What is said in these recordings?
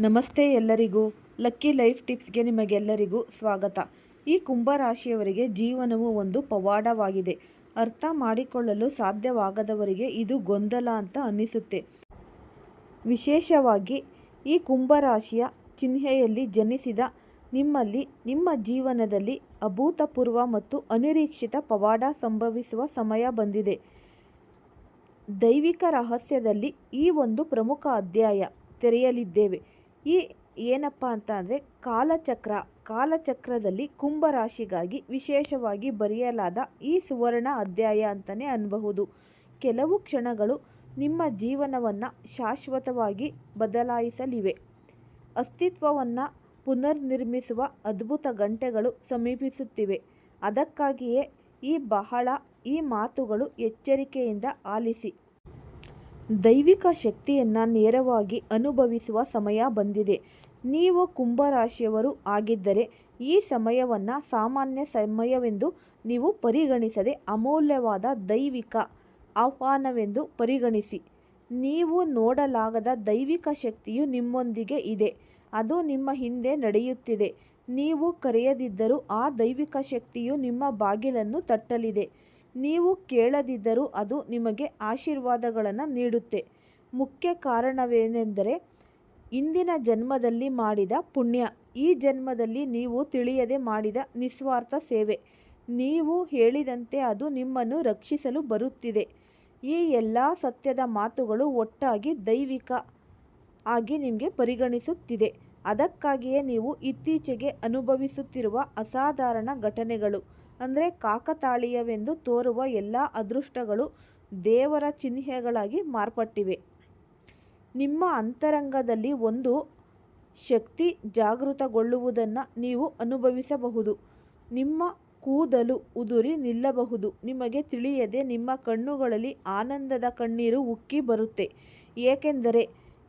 ನಮಸ್ತೆ ಎಲ್ಲರಿಗೂ. Lucky life ಟಿಪ್ಸ್ಗೆ ನಿಮಗೆಲ್ಲರಿಗೂ ಸ್ವಾಗತ. ಈ ಕುಂಭರಾಶಿಯವರಿಗೆ ಜೀವನವು ಒಂದು ಪವಾಡವಾಗಿದೆ. ಅರ್ಥ ಮಾಡಿಕೊಳ್ಳಲು ಸಾಧ್ಯವಾಗದವರಿಗೆ ಇದು ಗೊಂದಲ ಅಂತ ಅನ್ನಿಸುತ್ತೆ. ವಿಶೇಷವಾಗಿ ಈ ಕುಂಭರಾಶಿಯ ಚಿಹ್ನೆಯಲ್ಲಿ ಜನಿಸಿದ ನಿಮ್ಮಲ್ಲಿ, ನಿಮ್ಮ ಜೀವನದಲ್ಲಿ ಅಭೂತಪೂರ್ವ ಮತ್ತು ಅನಿರೀಕ್ಷಿತ ಪವಾಡ ಸಂಭವಿಸುವ ಸಮಯ ಬಂದಿದೆ. ದೈವಿಕ ರಹಸ್ಯದಲ್ಲಿ ಈ ಒಂದು ಪ್ರಮುಖ ಅಧ್ಯಾಯ ತೆರೆಯಲಿದ್ದೇವೆ. ಈ ಏನಪ್ಪ ಅಂತ ಅಂದರೆ ಕಾಲಚಕ್ರ, ಕಾಲಚಕ್ರದಲ್ಲಿ ಕುಂಭರಾಶಿಗಾಗಿ ವಿಶೇಷವಾಗಿ ಬರೆಯಲಾದ ಈ ಸುವರ್ಣ ಅಧ್ಯಾಯ ಅಂತಲೇ ಅನ್ನಬಹುದು ಕೆಲವು ಕ್ಷಣಗಳು ನಿಮ್ಮ ಜೀವನವನ್ನು ಶಾಶ್ವತವಾಗಿ ಬದಲಾಯಿಸಲಿವೆ. ಅಸ್ತಿತ್ವವನ್ನು ಪುನರ್ನಿರ್ಮಿಸುವ ಅದ್ಭುತ ಗಂಟೆಗಳು ಸಮೀಪಿಸುತ್ತಿವೆ. ಅದಕ್ಕಾಗಿಯೇ ಈ ಬಹಳ, ಈ ಮಾತುಗಳು ಎಚ್ಚರಿಕೆಯಿಂದ ಆಲಿಸಿ. ದೈವಿಕ ಶಕ್ತಿಯನ್ನು ನೇರವಾಗಿ ಅನುಭವಿಸುವ ಸಮಯ ಬಂದಿದೆ. ನೀವು ಕುಂಭರಾಶಿಯವರು ಆಗಿದ್ದರೆ ಈ ಸಮಯವನ್ನು ಸಾಮಾನ್ಯ ಸಮಯವೆಂದು ನೀವು ಪರಿಗಣಿಸದೆ ಅಮೂಲ್ಯವಾದ ದೈವಿಕ ಆಹ್ವಾನವೆಂದು ಪರಿಗಣಿಸಿ. ನೀವು ನೋಡಲಾಗದ ದೈವಿಕ ಶಕ್ತಿಯು ನಿಮ್ಮೊಂದಿಗೆ ಇದೆ. ಅದು ನಿಮ್ಮ ಹಿಂದೆ ನಡೆಯುತ್ತಿದೆ. ನೀವು ಕರೆಯದಿದ್ದರೂ ಆ ದೈವಿಕ ಶಕ್ತಿಯು ನಿಮ್ಮ ಬಾಗಿಲನ್ನು ತಟ್ಟಲಿದೆ. ನೀವು ಕೇಳದಿದ್ದರೂ ಅದು ನಿಮಗೆ ಆಶೀರ್ವಾದಗಳನ್ನು ನೀಡುತ್ತೆ. ಮುಖ್ಯ ಕಾರಣವೇನೆಂದರೆ, ಇಂದಿನ ಜನ್ಮದಲ್ಲಿ ಮಾಡಿದ ಪುಣ್ಯ. ಈ ಜನ್ಮದಲ್ಲಿ ನೀವು ತಿಳಿಯದೆ ಮಾಡಿದ ನಿಸ್ವಾರ್ಥ ಸೇವೆ. ನೀವು ಹೇಳಿದಂತೆ ಅದು ನಿಮ್ಮನ್ನು ರಕ್ಷಿಸಲು ಬರುತ್ತಿದೆ. ಈ ಎಲ್ಲ ಸತ್ಯದ ಮಾತುಗಳು ಒಟ್ಟಾಗಿ ದೈವಿಕ ಆಗಿ ನಿಮಗೆ ಪರಿಗಣಿಸುತ್ತಿದೆ. ಅದಕ್ಕಾಗಿಯೇ ನೀವು ಇತ್ತೀಚೆಗೆ ಅನುಭವಿಸುತ್ತಿರುವ ಅಸಾಧಾರಣ ಘಟನೆಗಳು. ಅಂದರೆ ಕಾಕತಾಳೀಯವೆಂದು ತೋರುವ ಎಲ್ಲ ಅದೃಷ್ಟಗಳು ದೇವರ ಚಿಹ್ನೆಗಳಾಗಿ ಮಾರ್ಪಟ್ಟಿವೆ. ನಿಮ್ಮ ಅಂತರಂಗದಲ್ಲಿ ಒಂದು ಶಕ್ತಿ ಜಾಗೃತಗೊಳ್ಳುವುದನ್ನು ನೀವು ಅನುಭವಿಸಬಹುದು. ನಿಮ್ಮ ಕೂದಲು ಉದುರಿ ನಿಲ್ಲಬಹುದು. ನಿಮಗೆ ತಿಳಿಯದೆ ನಿಮ್ಮ ಕಣ್ಣುಗಳಲ್ಲಿ ಆನಂದದ ಕಣ್ಣೀರು ಉಕ್ಕಿ ಬರುತ್ತೆ. ಏಕೆಂದರೆ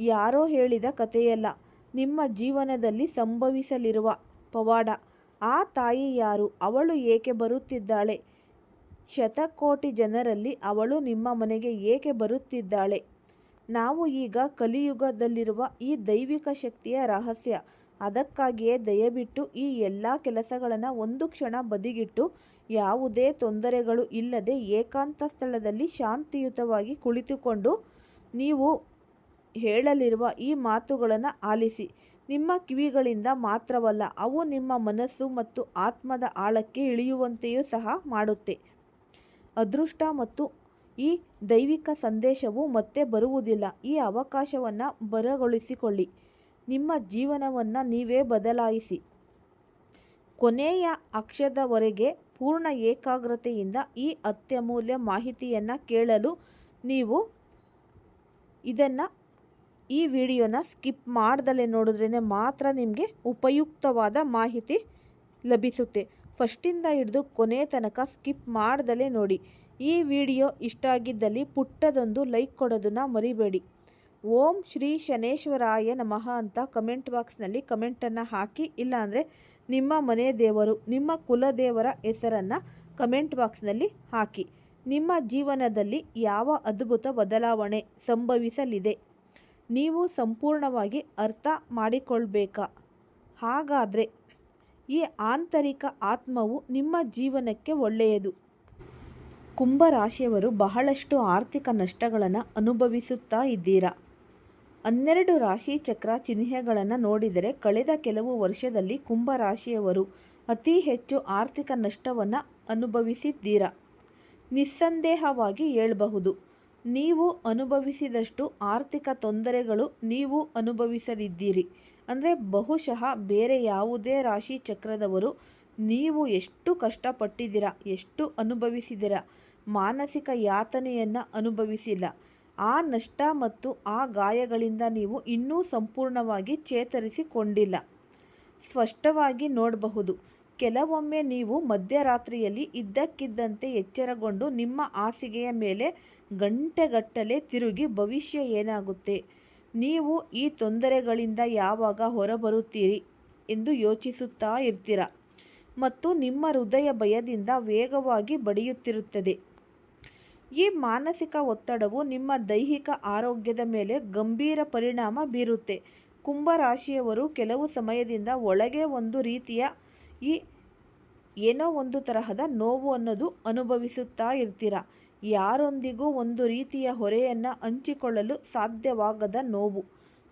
ಯಾರೋ ಹೇಳಿದ ಕಥೆಯಲ್ಲ, ನಿಮ್ಮ ಜೀವನದಲ್ಲಿ ಸಂಭವಿಸಲಿರುವ ಪವಾಡ. ಆ ತಾಯಿ ಯಾರು? ಅವಳು ಏಕೆ ಬರುತ್ತಿದ್ದಾಳೆ? ಶತಕೋಟಿ ಜನರಲ್ಲಿ ಅವಳು ನಿಮ್ಮ ಮನೆಗೆ ಏಕೆ ಬರುತ್ತಿದ್ದಾಳೆ? ನಾವು ಈಗ ಕಲಿಯುಗದಲ್ಲಿರುವ ಈ ದೈವಿಕ ಶಕ್ತಿಯ ರಹಸ್ಯ. ಅದಕ್ಕಾಗಿಯೇ ದಯವಿಟ್ಟು ಈ ಎಲ್ಲ ಕೆಲಸಗಳನ್ನು ಒಂದು ಕ್ಷಣ ಬದಿಗಿಟ್ಟು ಯಾವುದೇ ತೊಂದರೆಗಳು ಇಲ್ಲದೆ ಏಕಾಂತ ಸ್ಥಳದಲ್ಲಿ ಶಾಂತಿಯುತವಾಗಿ ಕುಳಿತುಕೊಂಡು ನೀವು ಹೇಳಲಿರುವ ಈ ಮಾತುಗಳನ್ನು ಆಲಿಸಿ. ನಿಮ್ಮ ಕಿವಿಗಳಿಂದ ಮಾತ್ರವಲ್ಲ, ಅವು ನಿಮ್ಮ ಮನಸ್ಸು ಮತ್ತು ಆತ್ಮದ ಆಳಕ್ಕೆ ಇಳಿಯುವಂತೆಯೂ ಸಹ ಮಾಡುತ್ತೆ. ಅದೃಷ್ಟ ಮತ್ತು ಈ ದೈವಿಕ ಸಂದೇಶವು ಮತ್ತೆ ಬರುವುದಿಲ್ಲ. ಈ ಅವಕಾಶವನ್ನು ಬರಗೊಳಿಸಿಕೊಳ್ಳಿ. ನಿಮ್ಮ ಜೀವನವನ್ನು ನೀವೇ ಬದಲಾಯಿಸಿ. ಕೊನೆಯ ಅಕ್ಷದವರೆಗೆ ಪೂರ್ಣ ಏಕಾಗ್ರತೆಯಿಂದ ಈ ಅತ್ಯಮೂಲ್ಯ ಮಾಹಿತಿಯನ್ನು ಕೇಳಲು ನೀವು ಇದನ್ನು ಈ ವಿಡಿಯೋನ ಸ್ಕಿಪ್ ಮಾಡ್ದಲೇ ನೋಡಿದ್ರೇ ಮಾತ್ರ ನಿಮಗೆ ಉಪಯುಕ್ತವಾದ ಮಾಹಿತಿ ಲಭಿಸುತ್ತೆ. ಫಸ್ಟಿಂದ ಹಿಡಿದು ಕೊನೆ ತನಕ ಸ್ಕಿಪ್ ಮಾಡ್ದಲೇ ನೋಡಿ. ಈ ವಿಡಿಯೋ ಇಷ್ಟ ಆಗಿದ್ದಲ್ಲಿ ಪುಟ್ಟದೊಂದು ಲೈಕ್ ಕೊಡೋದನ್ನು ಮರಿಬೇಡಿ. ಓಂ ಶ್ರೀ ಶನೇಶ್ವರಾಯ ನಮಃ ಅಂತ ಕಮೆಂಟ್ ಬಾಕ್ಸ್ನಲ್ಲಿ ಕಮೆಂಟನ್ನು ಹಾಕಿ, ಇಲ್ಲಾಂದರೆ ನಿಮ್ಮ ಮನೆ ದೇವರು, ನಿಮ್ಮ ಕುಲದೇವರ ಹೆಸರನ್ನು ಕಮೆಂಟ್ ಬಾಕ್ಸ್ನಲ್ಲಿ ಹಾಕಿ. ನಿಮ್ಮ ಜೀವನದಲ್ಲಿ ಯಾವ ಅದ್ಭುತ ಬದಲಾವಣೆ ಸಂಭವಿಸಲಿದೆ? ನೀವು ಸಂಪೂರ್ಣವಾಗಿ ಅರ್ಥ ಮಾಡಿಕೊಳ್ಬೇಕಾ. ಹಾಗಾದರೆ ಈ ಆಂತರಿಕ ಆತ್ಮವು ನಿಮ್ಮ ಜೀವನಕ್ಕೆ ಒಳ್ಳೆಯದು. ಕುಂಭರಾಶಿಯವರು ಬಹಳಷ್ಟು ಆರ್ಥಿಕ ನಷ್ಟಗಳನ್ನು ಅನುಭವಿಸುತ್ತಾ ಇದ್ದೀರಾ? ಹನ್ನೆರಡು ರಾಶಿ ಚಕ್ರ ಚಿಹ್ನೆಗಳನ್ನು ನೋಡಿದರೆ ಕಳೆದ ಕೆಲವು ವರ್ಷದಲ್ಲಿ ಕುಂಭರಾಶಿಯವರು ಅತಿ ಹೆಚ್ಚು ಆರ್ಥಿಕ ನಷ್ಟವನ್ನು ಅನುಭವಿಸಿದ್ದೀರಾ? ನಿಸ್ಸಂದೇಹವಾಗಿ ಹೇಳಬಹುದು. ನೀವು ಅನುಭವಿಸಿದಷ್ಟು ಆರ್ಥಿಕ ತೊಂದರೆಗಳು ನೀವು ಅನುಭವಿಸಲಿದ್ದೀರಿ. ಅಂದರೆ ಬಹುಶಃ ಬೇರೆ ಯಾವುದೇ ರಾಶಿ ಚಕ್ರದವರು ನೀವು ಎಷ್ಟು ಕಷ್ಟಪಟ್ಟಿದ್ದೀರಾ, ಎಷ್ಟು ಅನುಭವಿಸಿದ್ದೀರಾ, ಮಾನಸಿಕ ಯಾತನೆಯನ್ನು ಅನುಭವಿಸಿಲ್ಲ. ಆ ನಷ್ಟ ಮತ್ತು ಆ ಗಾಯಗಳಿಂದ ನೀವು ಇನ್ನೂ ಸಂಪೂರ್ಣವಾಗಿ ಚೇತರಿಸಿಕೊಂಡಿಲ್ಲ. ಸ್ಪಷ್ಟವಾಗಿ ನೋಡಬಹುದು. ಕೆಲವೊಮ್ಮೆ ನೀವು ಮಧ್ಯರಾತ್ರಿಯಲ್ಲಿ ಇದ್ದಕ್ಕಿದ್ದಂತೆ ಎಚ್ಚರಗೊಂಡು ನಿಮ್ಮ ಹಾಸಿಗೆಯ ಮೇಲೆ ಗಂಟೆಗಟ್ಟಲೆ ತಿರುಗಿ ಭವಿಷ್ಯ ಏನಾಗುತ್ತೆ? ನೀವು ಈ ತೊಂದರೆಗಳಿಂದ ಯಾವಾಗ ಹೊರಬರುತ್ತೀರಿ ಎಂದು ಯೋಚಿಸುತ್ತಾ ಇರ್ತೀರ ಮತ್ತು ನಿಮ್ಮ ಹೃದಯ ಭಯದಿಂದ ವೇಗವಾಗಿ ಬಡಿಯುತ್ತಿರುತ್ತದೆ. ಈ ಮಾನಸಿಕ ಒತ್ತಡವು ನಿಮ್ಮ ದೈಹಿಕ ಆರೋಗ್ಯದ ಮೇಲೆ ಗಂಭೀರ ಪರಿಣಾಮ ಬೀರುತ್ತೆ. ಕುಂಭರಾಶಿಯವರು ಕೆಲವು ಸಮಯದಿಂದ ಒಳಗೆ ಒಂದು ರೀತಿಯ ಈ ಏನೋ ಒಂದು ತರಹದ ನೋವು ಅನ್ನೋದು ಅನುಭವಿಸುತ್ತಾ ಇರ್ತೀರ. ಯಾರೊಂದಿಗೂ ಒಂದು ರೀತಿಯ ಹೊರೆಯನ್ನು ಹಂಚಿಕೊಳ್ಳಲು ಸಾಧ್ಯವಾಗದ ನೋವು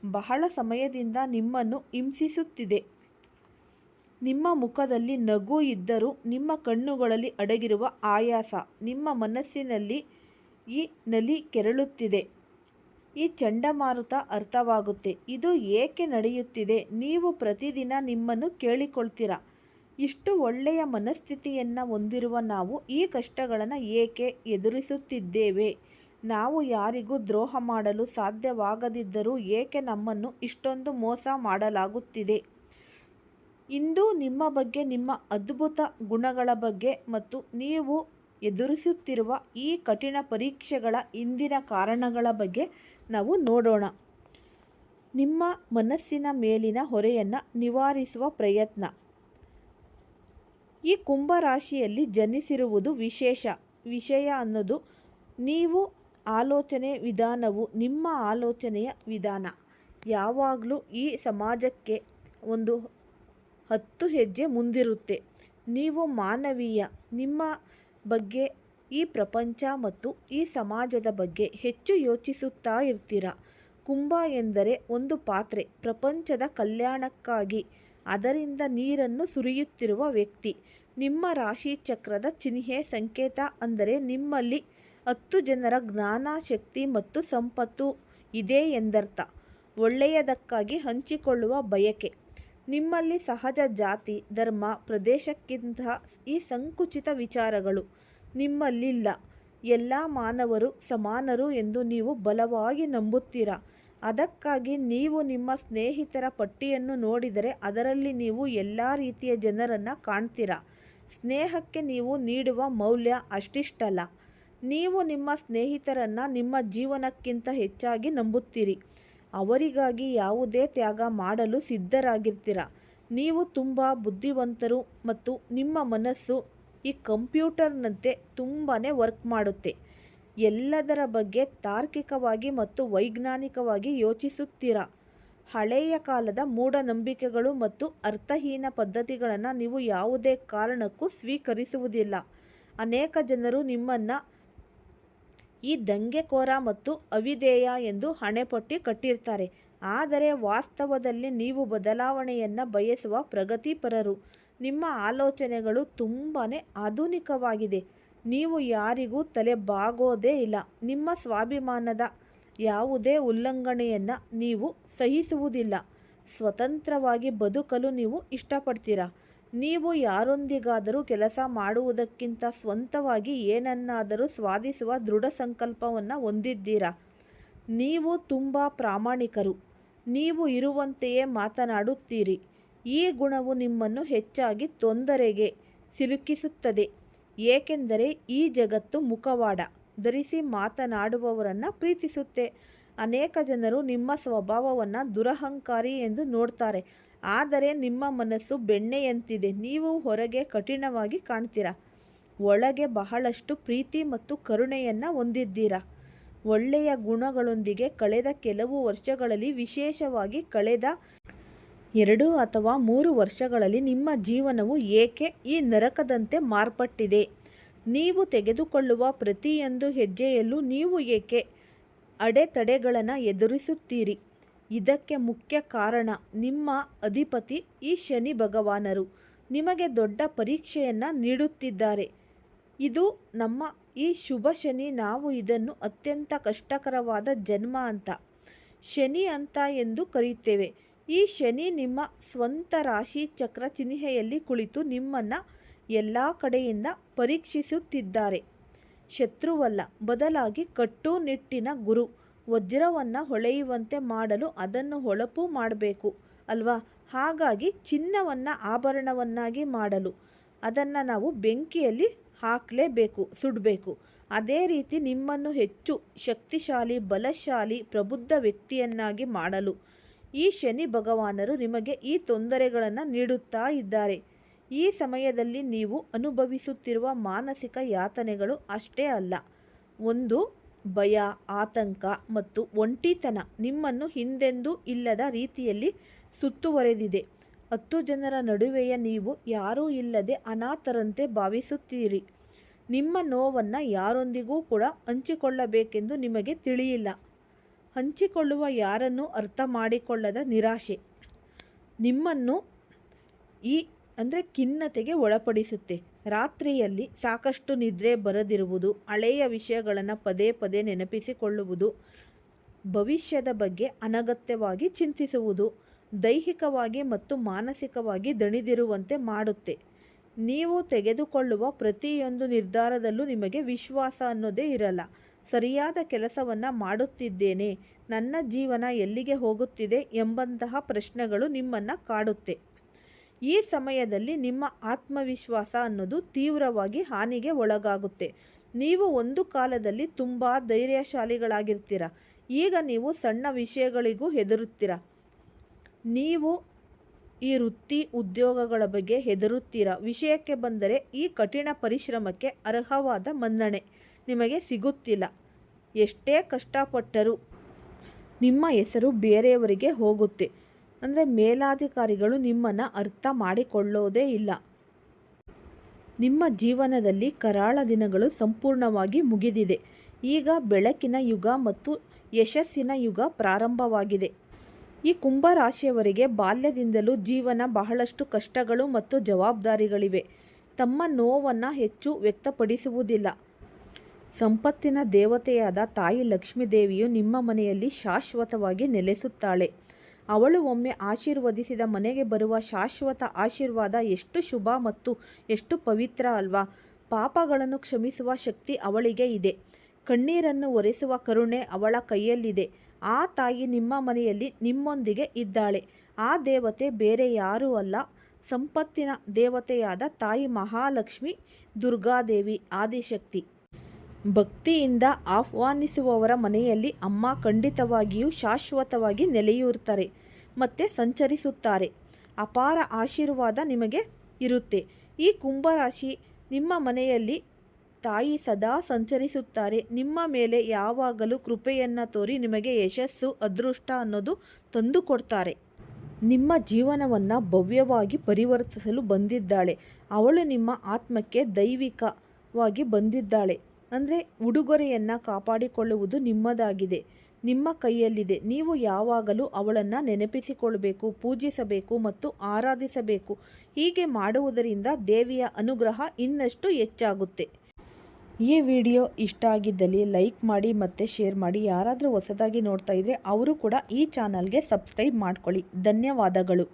ಬಹಳ ಸಮಯದಿಂದ ನಿಮ್ಮನ್ನು ಹಿಂಸಿಸುತ್ತಿದೆ. ನಿಮ್ಮ ಮುಖದಲ್ಲಿ ನಗು ಇದ್ದರೂ ನಿಮ್ಮ ಕಣ್ಣುಗಳಲ್ಲಿ ಅಡಗಿರುವ ಆಯಾಸ ನಿಮ್ಮ ಮನಸ್ಸಿನಲ್ಲಿ ಈ ನಲಿ ಕೆರಳುತ್ತಿದೆ. ಈ ಚಂಡಮಾರುತ ಅರ್ಥವಾಗುತ್ತೆ. ಇದು ಏಕೆ ನಡೆಯುತ್ತಿದೆ? ನೀವು ಪ್ರತಿದಿನ ನಿಮ್ಮನ್ನು ಕೇಳಿಕೊಳ್ತೀರ? ಇಷ್ಟು ಒಳ್ಳೆಯ ಮನಸ್ಥಿತಿಯನ್ನು ಹೊಂದಿರುವ ನಾವು ಈ ಕಷ್ಟಗಳನ್ನು ಏಕೆ ಎದುರಿಸುತ್ತಿದ್ದೇವೆ? ನಾವು ಯಾರಿಗೂ ದ್ರೋಹ ಮಾಡಲು ಸಾಧ್ಯವಾಗದಿದ್ದರೂ ಏಕೆ ನಮ್ಮನ್ನು ಇಷ್ಟೊಂದು ಮೋಸ ಮಾಡಲಾಗುತ್ತಿದೆ? ಇಂದು ನಿಮ್ಮ ಬಗ್ಗೆ, ನಿಮ್ಮ ಅದ್ಭುತ ಗುಣಗಳ ಬಗ್ಗೆ ಮತ್ತು ನೀವು ಎದುರಿಸುತ್ತಿರುವ ಈ ಕಠಿಣ ಪರೀಕ್ಷೆಗಳ ಇಂದಿನ ಕಾರಣಗಳ ಬಗ್ಗೆ ನಾವು ನೋಡೋಣ. ನಿಮ್ಮ ಮನಸ್ಸಿನ ಮೇಲಿನ ಹೊರೆಯನ್ನು ನಿವಾರಿಸುವ ಪ್ರಯತ್ನ. ಈ ಕುಂಭರಾಶಿಯಲ್ಲಿ ಜನಿಸಿರುವುದು ವಿಶೇಷ. ವಿಷಯ ಅನ್ನೋದು ನೀವು ಆಲೋಚನೆ ವಿಧಾನವು ನಿಮ್ಮ ಆಲೋಚನೆಯ ವಿಧಾನ. ಯಾವಾಗಲೂ ಈ ಸಮಾಜಕ್ಕೆ ಒಂದು ಹತ್ತು ಹೆಜ್ಜೆ ಮುಂದಿರುತ್ತೆ. ನೀವು ಮಾನವೀಯ, ನಿಮ್ಮ ಬಗ್ಗೆ, ಈ ಪ್ರಪಂಚ ಮತ್ತು ಈ ಸಮಾಜದ ಬಗ್ಗೆ ಹೆಚ್ಚು ಯೋಚಿಸುತ್ತಾ ಇರ್ತೀರ? ಕುಂಭ ಎಂದರೆ ಒಂದು ಪಾತ್ರೆ. ಪ್ರಪಂಚದ ಕಲ್ಯಾಣಕ್ಕಾಗಿ ಅದರಿಂದ ನೀರನ್ನು ಸುರಿಯುತ್ತಿರುವ ವ್ಯಕ್ತಿ. ನಿಮ್ಮ ರಾಶಿ ಚಕ್ರದ ಚಿಹ್ನೆ ಸಂಕೇತ ಅಂದರೆ ನಿಮ್ಮಲ್ಲಿ ಹತ್ತು ಜನರ ಜ್ಞಾನ, ಶಕ್ತಿ ಮತ್ತು ಸಂಪತ್ತು ಇದೆ ಎಂದರ್ಥ. ಒಳ್ಳೆಯದಕ್ಕಾಗಿ ಹಂಚಿಕೊಳ್ಳುವ ಬಯಕೆ. ನಿಮ್ಮಲ್ಲಿ ಸಹಜ ಜಾತಿ, ಧರ್ಮ, ಪ್ರದೇಶಕ್ಕಿಂತ ಈ ಸಂಕುಚಿತ ವಿಚಾರಗಳು ನಿಮ್ಮಲ್ಲಿಲ್ಲ. ಎಲ್ಲ ಮಾನವರು ಸಮಾನರು ಎಂದು ನೀವು ಬಲವಾಗಿ ನಂಬುತ್ತೀರಾ? ಅದಕ್ಕಾಗಿ ನೀವು ನಿಮ್ಮ ಸ್ನೇಹಿತರ ಪಟ್ಟಿಯನ್ನು ನೋಡಿದರೆ ಅದರಲ್ಲಿ ನೀವು ಎಲ್ಲ ರೀತಿಯ ಜನರನ್ನು ಕಾಣ್ತೀರಾ. ಸ್ನೇಹಕ್ಕೆ ನೀವು ನೀಡುವ ಮೌಲ್ಯ ಅಷ್ಟಿಷ್ಟಲ್ಲ. ನೀವು ನಿಮ್ಮ ಸ್ನೇಹಿತರನ್ನು ನಿಮ್ಮ ಜೀವನಕ್ಕಿಂತ ಹೆಚ್ಚಾಗಿ ನಂಬುತ್ತೀರಿ. ಅವರಿಗಾಗಿ ಯಾವುದೇ ತ್ಯಾಗ ಮಾಡಲು ಸಿದ್ಧರಾಗಿರ್ತೀರ. ನೀವು ತುಂಬ ಬುದ್ಧಿವಂತರು ಮತ್ತು ನಿಮ್ಮ ಮನಸ್ಸು ಈ ಕಂಪ್ಯೂಟರ್ನಂತೆ ತುಂಬಾ ವರ್ಕ್ ಮಾಡುತ್ತೆ. ಎಲ್ಲದರ ಬಗ್ಗೆ ತಾರ್ಕಿಕವಾಗಿ ಮತ್ತು ವೈಜ್ಞಾನಿಕವಾಗಿ ಯೋಚಿಸುತ್ತೀರಾ? ಹಳೆಯ ಕಾಲದ ಮೂಢನಂಬಿಕೆಗಳು ಮತ್ತು ಅರ್ಥಹೀನ ಪದ್ಧತಿಗಳನ್ನು ನೀವು ಯಾವುದೇ ಕಾರಣಕ್ಕೂ ಸ್ವೀಕರಿಸುವುದಿಲ್ಲ. ಅನೇಕ ಜನರು ನಿಮ್ಮನ್ನು ಈ ದಂಗೆಕೋರ ಮತ್ತು ಅವಿಧೇಯ ಎಂದು ಹಣೆಪಟ್ಟಿ ಕಟ್ಟಿರ್ತಾರೆ. ಆದರೆ ವಾಸ್ತವದಲ್ಲಿ ನೀವು ಬದಲಾವಣೆಯನ್ನು ಬಯಸುವ ಪ್ರಗತಿಪರರು. ನಿಮ್ಮ ಆಲೋಚನೆಗಳು ತುಂಬಾ ಆಧುನಿಕವಾಗಿದೆ. ನೀವು ಯಾರಿಗೂ ತಲೆ ಬಾಗೋದೇ ಇಲ್ಲ. ನಿಮ್ಮ ಸ್ವಾಭಿಮಾನದ ಯಾವುದೇ ಉಲ್ಲಂಘನೆಯನ್ನು ನೀವು ಸಹಿಸುವುದಿಲ್ಲ. ಸ್ವತಂತ್ರವಾಗಿ ಬದುಕಲು ನೀವು ಇಷ್ಟಪಡ್ತೀರಾ? ನೀವು ಯಾರೊಂದಿಗಾದರೂ ಕೆಲಸ ಮಾಡುವುದಕ್ಕಿಂತ ಸ್ವಂತವಾಗಿ ಏನನ್ನಾದರೂ ಸ್ವಾದಿಸುವ ದೃಢ ಸಂಕಲ್ಪವನ್ನು ಹೊಂದಿದ್ದೀರಾ? ನೀವು ತುಂಬ ಪ್ರಾಮಾಣಿಕರು. ನೀವು ಇರುವಂತೆಯೇ ಮಾತನಾಡುತ್ತೀರಿ. ಈ ಗುಣವು ನಿಮ್ಮನ್ನು ಹೆಚ್ಚಾಗಿ ತೊಂದರೆಗೆ ಸಿಲುಕಿಸುತ್ತದೆ. ಏಕೆಂದರೆ ಈ ಜಗತ್ತು ಮುಖವಾಡ, ಧರಿಸಿ ಮಾತನಾಡುವವರನ್ನು ಪ್ರೀತಿಸುತ್ತೆ. ಅನೇಕ ಜನರು ನಿಮ್ಮ ಸ್ವಭಾವವನ್ನು ದುರಹಂಕಾರಿ ಎಂದು ನೋಡ್ತಾರೆ. ಆದರೆ ನಿಮ್ಮ ಮನಸ್ಸು ಬೆಣ್ಣೆಯಂತಿದೆ. ನೀವು ಹೊರಗೆ ಕಠಿಣವಾಗಿ ಕಾಣ್ತೀರಾ? ಒಳಗೆ ಬಹಳಷ್ಟು ಪ್ರೀತಿ ಮತ್ತು ಕರುಣೆಯನ್ನು ಹೊಂದಿದ್ದೀರಾ? ಒಳ್ಳೆಯ ಗುಣಗಳೊಂದಿಗೆ ಕಳೆದ ಕೆಲವು ವರ್ಷಗಳಲ್ಲಿ ವಿಶೇಷವಾಗಿ ಕಳೆದ ಎರಡು ಅಥವಾ ಮೂರು ವರ್ಷಗಳಲ್ಲಿ ನಿಮ್ಮ ಜೀವನವು ಏಕೆ ಈ ನರಕದಂತೆ ಮಾರ್ಪಟ್ಟಿದೆ? ನೀವು ತೆಗೆದುಕೊಳ್ಳುವ ಪ್ರತಿಯೊಂದು ಹೆಜ್ಜೆಯಲ್ಲೂ ನೀವು ಏಕೆ ಅಡೆತಡೆಗಳನ್ನು ಎದುರಿಸುತ್ತೀರಿ? ಇದಕ್ಕೆ ಮುಖ್ಯ ಕಾರಣ ನಿಮ್ಮ ಅಧಿಪತಿ ಈ ಶನಿ ಭಗವಾನರು. ನಿಮಗೆ ದೊಡ್ಡ ಪರೀಕ್ಷೆಯನ್ನು ನೀಡುತ್ತಿದ್ದಾರೆ. ಇದು ನಮ್ಮ ಈ ಶುಭ ಶನಿ ನಾವು ಇದನ್ನು ಅತ್ಯಂತ ಕಷ್ಟಕರವಾದ ಜನ್ಮ ಅಂತ, ಶನಿ ಅಂತ ಎಂದು ಕರೆಯುತ್ತೇವೆ. ಈ ಶನಿ ನಿಮ್ಮ ಸ್ವಂತ ರಾಶಿ ಚಕ್ರ ಚಿಹ್ನೆಯಲ್ಲಿ ಕುಳಿತು ನಿಮ್ಮನ್ನು ಎಲ್ಲ ಕಡೆಯಿಂದ ಪರೀಕ್ಷಿಸುತ್ತಿದ್ದಾರೆ. ಶತ್ರುವಲ್ಲ, ಬದಲಾಗಿ ಕಟ್ಟುನಿಟ್ಟಿನ ಗುರು. ವಜ್ರವನ್ನು ಹೊಳೆಯುವಂತೆ ಮಾಡಲು ಅದನ್ನು ಹೊಳಪು ಮಾಡಬೇಕು, ಅಲ್ವಾ? ಹಾಗಾಗಿ ಚಿನ್ನವನ್ನು ಆಭರಣವನ್ನಾಗಿ ಮಾಡಲು. ಅದನ್ನು ನಾವು ಬೆಂಕಿಯಲ್ಲಿ ಹಾಕಲೇಬೇಕು, ಸುಡಬೇಕು. ಅದೇ ರೀತಿ ನಿಮ್ಮನ್ನು ಹೆಚ್ಚು ಶಕ್ತಿಶಾಲಿ, ಬಲಶಾಲಿ, ಪ್ರಬುದ್ಧ ವ್ಯಕ್ತಿಯನ್ನಾಗಿ ಮಾಡಲು. ಈ ಶನಿ ಭಗವಾನರು ನಿಮಗೆ ಈ ತೊಂದರೆಗಳನ್ನು ನೀಡುತ್ತಾ ಇದ್ದಾರೆ. ಈ ಸಮಯದಲ್ಲಿ ನೀವು ಅನುಭವಿಸುತ್ತಿರುವ ಮಾನಸಿಕ ಯಾತನೆಗಳು ಅಷ್ಟೇ ಅಲ್ಲ. ಒಂದು, ಭಯ, ಆತಂಕ ಮತ್ತು ಒಂಟಿತನ ನಿಮ್ಮನ್ನು ಹಿಂದೆಂದೂ ಇಲ್ಲದ ರೀತಿಯಲ್ಲಿ ಸುತ್ತುವರೆದಿದೆ. ಹತ್ತು ಜನರ ನಡುವೆಯ ನೀವು ಯಾರೂ ಇಲ್ಲದೆ ಅನಾಥರಂತೆ ಭಾವಿಸುತ್ತೀರಿ. ನಿಮ್ಮ ನೋವನ್ನು ಯಾರೊಂದಿಗೂ ಕೂಡ ಹಂಚಿಕೊಳ್ಳಬೇಕೆಂದು ನಿಮಗೆ ತಿಳಿಯಿಲ್ಲ. ಹಂಚಿಕೊಳ್ಳುವ ಯಾರನ್ನು ಅರ್ಥ ಮಾಡಿಕೊಳ್ಳದ ನಿರಾಶೆ. ನಿಮ್ಮನ್ನು ಈ, ಅಂದರೆ ಖಿನ್ನತೆಗೆ ಒಳಪಡಿಸುತ್ತೆ. ರಾತ್ರಿಯಲ್ಲಿ ಸಾಕಷ್ಟು ನಿದ್ರೆ ಬರದಿರುವುದು, ಹಳೆಯ ವಿಷಯಗಳನ್ನು ಪದೇ ಪದೇ ನೆನಪಿಸಿಕೊಳ್ಳುವುದು, ಭವಿಷ್ಯದ ಬಗ್ಗೆ ಅನಗತ್ಯವಾಗಿ ಚಿಂತಿಸುವುದು, ದೈಹಿಕವಾಗಿ ಮತ್ತು ಮಾನಸಿಕವಾಗಿ ದಣಿದಿರುವಂತೆ ಮಾಡುತ್ತೆ. ನೀವು ತೆಗೆದುಕೊಳ್ಳುವ ಪ್ರತಿಯೊಂದು ನಿರ್ಧಾರದಲ್ಲೂ ನಿಮಗೆ ವಿಶ್ವಾಸ ಅನ್ನೋದೇ ಇರಲ್ಲ. ಸರಿಯಾದ ಕೆಲಸವನ್ನು ಮಾಡುತ್ತಿದ್ದೇನೆ. ನನ್ನ ಜೀವನ ಎಲ್ಲಿಗೆ ಹೋಗುತ್ತಿದೆ ಎಂಬಂತಹ ಪ್ರಶ್ನೆಗಳು ನಿಮ್ಮನ್ನು ಕಾಡುತ್ತೆ. ಈ ಸಮಯದಲ್ಲಿ ನಿಮ್ಮ ಆತ್ಮವಿಶ್ವಾಸ ಅನ್ನೋದು ತೀವ್ರವಾಗಿ ಹಾನಿಗೆ ಒಳಗಾಗುತ್ತೆ. ನೀವು ಒಂದು ಕಾಲದಲ್ಲಿ ತುಂಬ ಧೈರ್ಯಶಾಲಿಗಳಾಗಿರ್ತೀರ. ಈಗ ನೀವು ಸಣ್ಣ ವಿಷಯಗಳಿಗೂ ಹೆದರುತ್ತೀರ. ನೀವು ಈ ವೃತ್ತಿ ಉದ್ಯೋಗಗಳ ಬಗ್ಗೆ ಹೆದರುತ್ತೀರ. ವಿಷಯಕ್ಕೆ ಬಂದರೆ ಈ ಕಠಿಣ ಪರಿಶ್ರಮಕ್ಕೆ ಅರ್ಹವಾದ ಮನ್ನಣೆ. ನಿಮಗೆ ಸಿಗುತ್ತಿಲ್ಲ. ಎಷ್ಟೇ ಕಷ್ಟಪಟ್ಟರೂ ನಿಮ್ಮ ಹೆಸರು ಬೇರೆಯವರಿಗೆ ಹೋಗುತ್ತೆ. ಅಂದರೆ ಮೇಲಾಧಿಕಾರಿಗಳು ನಿಮ್ಮನ್ನು ಅರ್ಥ ಮಾಡಿಕೊಳ್ಳೋದೇ ಇಲ್ಲ. ನಿಮ್ಮ ಜೀವನದಲ್ಲಿ ಕರಾಳ ದಿನಗಳು ಸಂಪೂರ್ಣವಾಗಿ ಮುಗಿದಿದೆ. ಈಗ ಬೆಳಕಿನ ಯುಗ ಮತ್ತು ಯಶಸ್ಸಿನ ಯುಗ ಪ್ರಾರಂಭವಾಗಿದೆ. ಈ ಕುಂಭರಾಶಿಯವರಿಗೆ ಬಾಲ್ಯದಿಂದಲೂ ಜೀವನ ಬಹಳಷ್ಟು ಕಷ್ಟಗಳು ಮತ್ತು ಜವಾಬ್ದಾರಿಗಳಿವೆ. ತಮ್ಮ ನೋವನ್ನು ಹೆಚ್ಚು ವ್ಯಕ್ತಪಡಿಸುವುದಿಲ್ಲ. ಸಂಪತ್ತಿನ ದೇವತೆಯಾದ ತಾಯಿ ಲಕ್ಷ್ಮೀದೇವಿಯು ನಿಮ್ಮ ಮನೆಯಲ್ಲಿ ಶಾಶ್ವತವಾಗಿ ನೆಲೆಸುತ್ತಾಳೆ. ಅವಳು ಒಮ್ಮೆ ಆಶೀರ್ವದಿಸಿದ ಮನೆಗೆ ಬರುವ ಶಾಶ್ವತ ಆಶೀರ್ವಾದ ಎಷ್ಟು ಶುಭ ಮತ್ತು ಎಷ್ಟು ಪವಿತ್ರ ಅಲ್ವಾ? ಪಾಪಗಳನ್ನು ಕ್ಷಮಿಸುವ ಶಕ್ತಿ ಅವಳಿಗೆ ಇದೆ. ಕಣ್ಣೀರನ್ನು ಒರೆಸುವ ಕರುಣೆ ಅವಳ ಕೈಯಲ್ಲಿದೆ. ಆ ತಾಯಿ ನಿಮ್ಮ ಮನೆಯಲ್ಲಿ ನಿಮ್ಮೊಂದಿಗೆ ಇದ್ದಾಳೆ. ಆ ದೇವತೆ ಬೇರೆ ಯಾರೂ ಅಲ್ಲ. ಸಂಪತ್ತಿನ ದೇವತೆಯಾದ ತಾಯಿ ಮಹಾಲಕ್ಷ್ಮಿ ದುರ್ಗಾದೇವಿ ಆದಿಶಕ್ತಿ. ಭಕ್ತಿಯಿಂದ ಆಹ್ವಾನಿಸುವವರ ಮನೆಯಲ್ಲಿ ಅಮ್ಮ ಖಂಡಿತವಾಗಿಯೂ ಶಾಶ್ವತವಾಗಿ ನೆಲೆಯೂರ್ತಾರೆ ಮತ್ತು ಸಂಚರಿಸುತ್ತಾರೆ. ಅಪಾರ ಆಶೀರ್ವಾದ ನಿಮಗೆ ಇರುತ್ತೆ. ಈ ಕುಂಭರಾಶಿ ನಿಮ್ಮ ಮನೆಯಲ್ಲಿ ತಾಯಿ ಸದಾ ಸಂಚರಿಸುತ್ತಾರೆ. ನಿಮ್ಮ ಮೇಲೆ ಯಾವಾಗಲೂ ಕೃಪೆಯನ್ನು ತೋರಿ ನಿಮಗೆ ಯಶಸ್ಸು, ಅದೃಷ್ಟ ಅನ್ನೋದು ತಂದು ಕೊಡ್ತಾರೆ. ನಿಮ್ಮ ಜೀವನವನ್ನು ಭವ್ಯವಾಗಿ ಪರಿವರ್ತಿಸಲು ಬಂದಿದ್ದಾಳೆ. ಅವಳು ನಿಮ್ಮ ಆತ್ಮಕ್ಕೆ ದೈವಿಕವಾಗಿ ಬಂದಿದ್ದಾಳೆ. ಅಂದರೆ ಉಡುಗೊರೆಯನ್ನು ಕಾಪಾಡಿಕೊಳ್ಳುವುದು ನಿಮ್ಮದಾಗಿದೆ, ನಿಮ್ಮ ಕೈಯಲ್ಲಿದೆ. ನೀವು ಯಾವಾಗಲೂ ಅವಳನ್ನು ನೆನಪಿಸಿಕೊಳ್ಳಬೇಕು, ಪೂಜಿಸಬೇಕು ಮತ್ತು ಆರಾಧಿಸಬೇಕು. ಹೀಗೆ ಮಾಡುವುದರಿಂದ ದೇವಿಯ ಅನುಗ್ರಹ ಇನ್ನಷ್ಟು ಹೆಚ್ಚಾಗುತ್ತೆ. ಈ ವಿಡಿಯೋ ಇಷ್ಟ ಆಗಿದ್ದಲ್ಲಿ ಲೈಕ್ ಮಾಡಿ ಮತ್ತು ಶೇರ್ ಮಾಡಿ. ಯಾರಾದರೂ ಹೊಸದಾಗಿ ನೋಡ್ತಾ ಇದ್ದರೆ ಅವರು ಕೂಡ ಈ ಚಾನಲ್ಗೆ ಸಬ್ಸ್ಕ್ರೈಬ್ ಮಾಡ್ಕೊಳ್ಳಿ. ಧನ್ಯವಾದಗಳು.